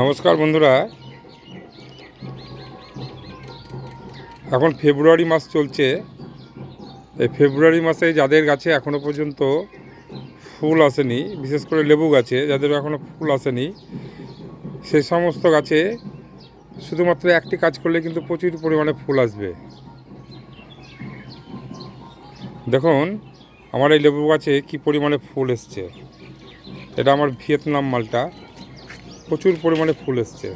নমস্কার বন্ধুরা। এখন ফেব্রুয়ারি মাস চলছে। এই ফেব্রুয়ারি মাসে যাদের গাছে এখনও পর্যন্ত ফুল আসেনি, বিশেষ করে লেবু গাছে, যাদের এখনও ফুল আসেনি সেই সমস্ত গাছে শুধুমাত্র একটি কাজ করলে কিন্তু প্রচুর পরিমাণে ফুল আসবে। দেখুন, আমার এই লেবু গাছে কি পরিমাণে ফুল এসছে। এটা আমার ভিয়েতনাম মালটা। প্রচুর পরিমাণে ফুল এসছে।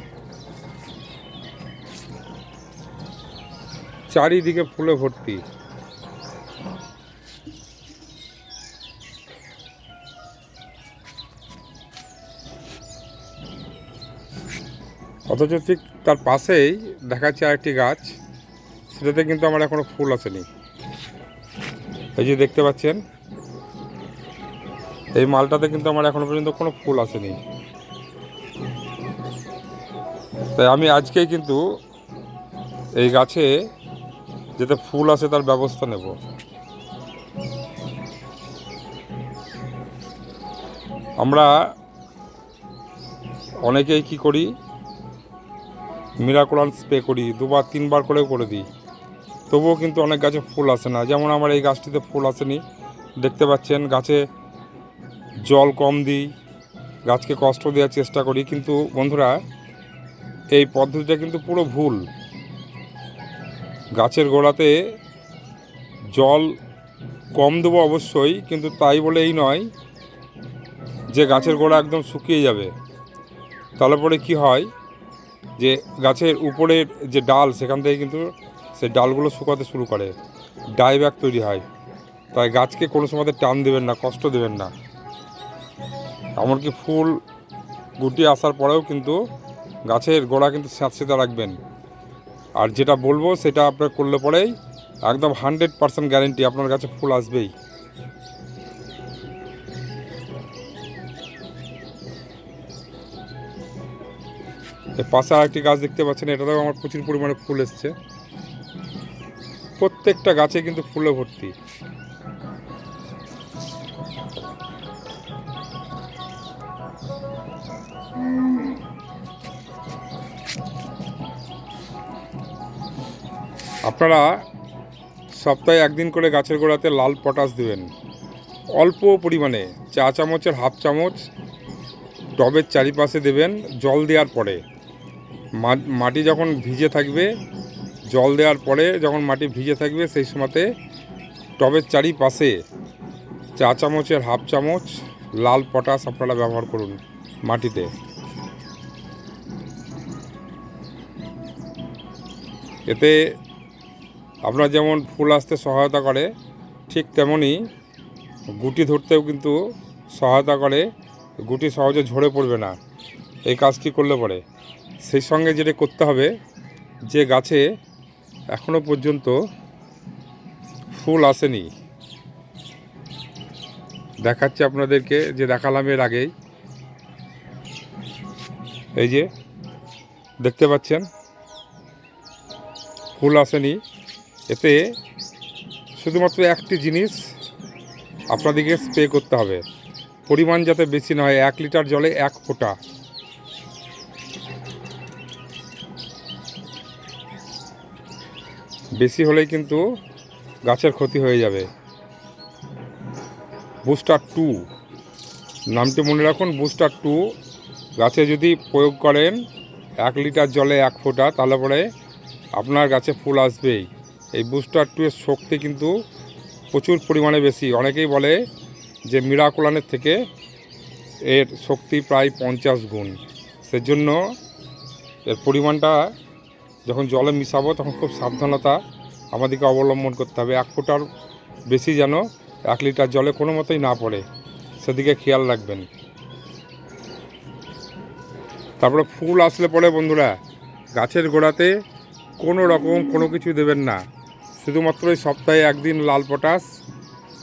চারিদিকে ফুলে ভর্তি। অথচ ঠিক তার পাশেই দেখাচ্ছে আরেকটি গাছ, সেটাতে কিন্তু আমার এখনও ফুল আসেনি। এই যে দেখতে পাচ্ছেন, এই মালটাতে কিন্তু আমার এখনও পর্যন্ত কোনো ফুল আসেনি। তাই আমি আজকেই কিন্তু এই গাছে যাতে ফুল আসে তার ব্যবস্থা নেব। আমরা অনেকেই কি করি? মিরাকুলান স্প্রে করি, দুবার, তিনবার করেও করে দিই। তবুও কিন্তু অনেক গাছে ফুল আসে না। যেমন আমার এই গাছটিতে ফুল আসেনি। দেখতে পাচ্ছেন, গাছে জল কম দিই, গাছকে কষ্ট দেওয়ার চেষ্টা করি। কিন্তু বন্ধুরা এই পদ্ধতিটা কিন্তু পুরো ভুল। গাছের গোড়াতে জল কম দেবো অবশ্যই, কিন্তু তাই বলে এই নয় যে গাছের গোড়া একদম শুকিয়ে যাবে। তাহলে পরে কী হয় যে গাছের উপরের যে ডাল, সেখান থেকে কিন্তু সে ডালগুলো শুকাতে শুরু করে। ডাইব্যাক তৈরি হয়। তাই গাছকে কোনো সময় টান দেবেন না, কষ্ট দেবেন না। এমনকি ফুল গুটি আসার পরেও কিন্তু গাছের গোড়া কিন্তু স্যাঁতসেঁতে রাখবেন। আর যেটা বলব সেটা আপনার করলে পরেই একদম হান্ড্রেড পার্সেন্ট গ্যারেন্টি আপনার কাছে ফুল আসবেই। পাশে আরেকটি গাছ দেখতে পাচ্ছেন এটাতেও আমার প্রচুর পরিমাণে ফুল এসছে। প্রত্যেকটা গাছে কিন্তু ফুলে ভর্তি। আপনারা সপ্তাহে একদিন করে গাছের গোড়াতে লাল পটাশ দেবেন। অল্প পরিমাণে চা চামচের হাফ চামচ টবের চারিপাশে দেবেন জল দেওয়ার পরে। মাটি যখন ভিজে থাকবে, জল দেওয়ার পরে যখন মাটি ভিজে থাকবে, সেই সময়তে টবের চারিপাশে চা চামচের হাফ চামচ লাল পটাশ আপনারা ব্যবহার করুন মাটিতে। এতে আপনার যেমন ফুল আসতে সহায়তা করে, ঠিক তেমনই গুটি ধরতেও কিন্তু সহায়তা করে। গুটি সহজে ঝরে পড়বে না। এই কাজটি করলে পরে? সেই সঙ্গে যেটা করতে হবে, যে গাছে এখনও পর্যন্ত ফুল আসেনি। দেখাচ্ছি আপনাদেরকে, যে দেখালাম এর আগেই। এই যে, দেখতে পাচ্ছেন? ফুল আসেনি। এতে শুধুমাত্র একটি জিনিস আপনাদেরকে স্প্রে করতে হবে। পরিমাণ যাতে বেশি না হয়, এক লিটার জলে এক ফোঁটা। বেশি হলেই কিন্তু গাছের ক্ষতি হয়ে যাবে। বুস্টার টু, নামটি মনে রাখুন, বুস্টার টু। গাছে যদি প্রয়োগ করেন, এক লিটার জলে এক ফোঁটা, তাহলে পরে আপনার গাছে ফুল আসবেই। এই বুস্টার টু এর শক্তি কিন্তু প্রচুর পরিমাণে বেশি। অনেকেই বলে যে মিরাকুলানের থেকে এর শক্তি প্রায় পঞ্চাশ গুণ। সেজন্য এর পরিমাণটা যখন জলে মিশাবো তখন খুব সাবধানতা আমাদেরকে অবলম্বন করতে হবে। এক ফুটার বেশি যেন এক লিটার জলে কোনো মতোই না পড়ে। সেদিকে খেয়াল রাখবেন। তারপরে ফুল আসলে পরে বন্ধুরা, গাছের গোড়াতে কোনো রকম কোনো কিছু দেবেন না। শুধুমাত্র এই সপ্তাহে একদিন লাল পটাশ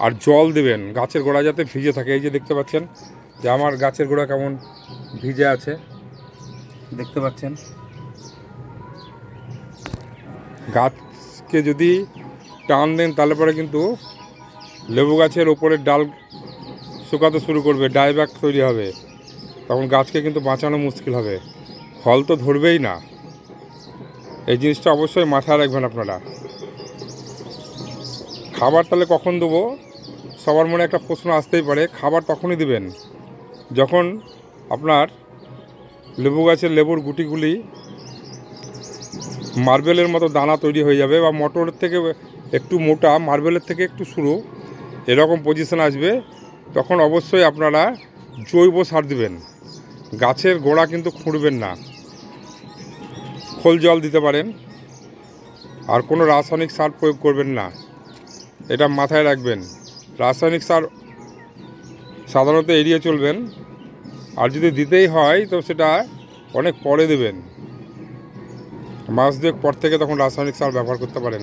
আর জল দেবেন। গাছের গোড়া যাতে ভিজে থাকে, এই যে দেখতে পাচ্ছেন, যে আমার গাছের গোড়া কেমন ভিজে আছে। দেখতে পাচ্ছেন। গাছকে যদি টান দেন, তাহলে পরে কিন্তু লেবু গাছের ওপরের ডাল শুকাতে শুরু করবে ডাইব্যাক তৈরি হবে। তখন গাছকে কিন্তু বাঁচানো মুশকিল হবে। ফল তো ধরবেই না। এই জিনিসটা অবশ্যই মাথায় রাখবেন আপনারা। খাবার তাহলে কখন দেবো? সবার মনে একটা প্রশ্ন আসতেই পারে, খাবার তখনই দিবেন। যখন আপনার লেবু গাছের লেবুর গুটিগুলি মার্বেলের মতো দানা তৈরি হয়ে যাবে বা মটরের থেকে একটু মোটা, মার্বেলের থেকে একটু শুরু, এরকম পজিশন আসবে, তখন অবশ্যই আপনারা জৈব সার দিবেন। গাছের গোড়া কিন্তু খুঁড়বেন না। খোল জল দিতে পারেন। আর কোনো রাসায়নিক সার প্রয়োগ করবেন না। এটা মাথায় রাখবেন। রাসায়নিক সার সাধারণত এড়িয়ে চলবেন। আর যদি দিতেই হয়, তো সেটা অনেক পরে দেবেন। মাস দুয়েক পর থেকে তখন রাসায়নিক সার ব্যবহার করতে পারেন।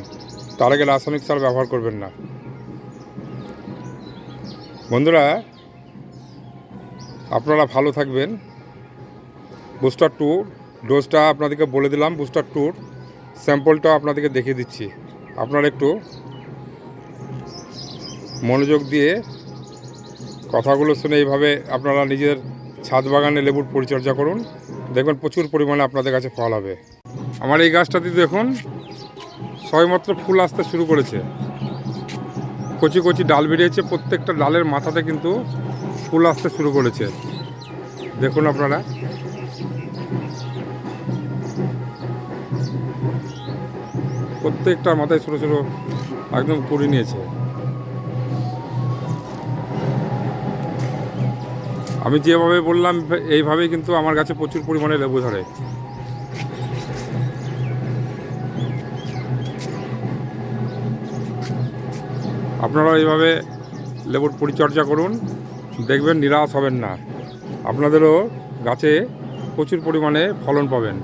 তার আগে রাসায়নিক সার ব্যবহার করবেন না। বন্ধুরা, আপনারা ভালো থাকবেন। বুস্টার টু ডোজটা আপনাদেরকে বলে দিলাম, বুস্টার টুর স্যাম্পলটা আপনাদেরকে দেখিয়ে দিচ্ছি। আপনারা একটু মনোযোগ দিয়ে কথাগুলো শুনে এইভাবে আপনারা নিজের ছাদ বাগানে লেবুর পরিচর্যা করুন। দেখবেন প্রচুর পরিমাণে আপনাদের কাছে ফল হবে। আমার এই গাছটাতে দেখুন সবেমাত্র ফুল আসতে শুরু করেছে। কচি কচি ডাল বেরিয়েছে, প্রত্যেকটা ডালের মাথাতে কিন্তু ফুল আসতে শুরু করেছে। দেখুন আপনারা। প্রত্যেকটা মাথায় ছোটো ছোটো একদম করে নিয়েছে। আমি যেভাবে বললাম, এইভাবেই কিন্তু আমার কাছে প্রচুর পরিমাণে লেবু ধরে। আপনারা এইভাবে লেবুর পরিচর্যা করুন, দেখবেন নিরাশ হবেন না। আপনাদেরও গাছে প্রচুর পরিমাণে ফলন পাবেন।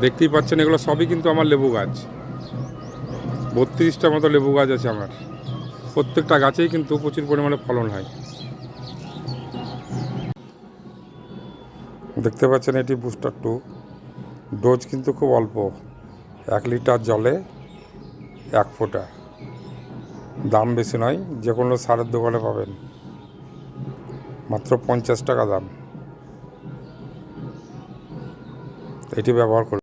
দেখতেই পাচ্ছেন, এগুলো সবই কিন্তু আমার লেবু গাছ। বত্রিশটা মতো লেবু গাছ আছে আমার। প্রত্যেকটা গাছেই কিন্তু প্রচুর পরিমাণে ফলন হয়। দেখতে পাচ্ছেন এটি বুস্টার টু। ডোজ কিন্তু খুব অল্প। এক লিটার জলে এক ফোঁটা। দাম বেশি নয় যে কোনো সারের দোকানে পাবেন। মাত্র পঞ্চাশ টাকা দাম। এটি ব্যবহার করুন।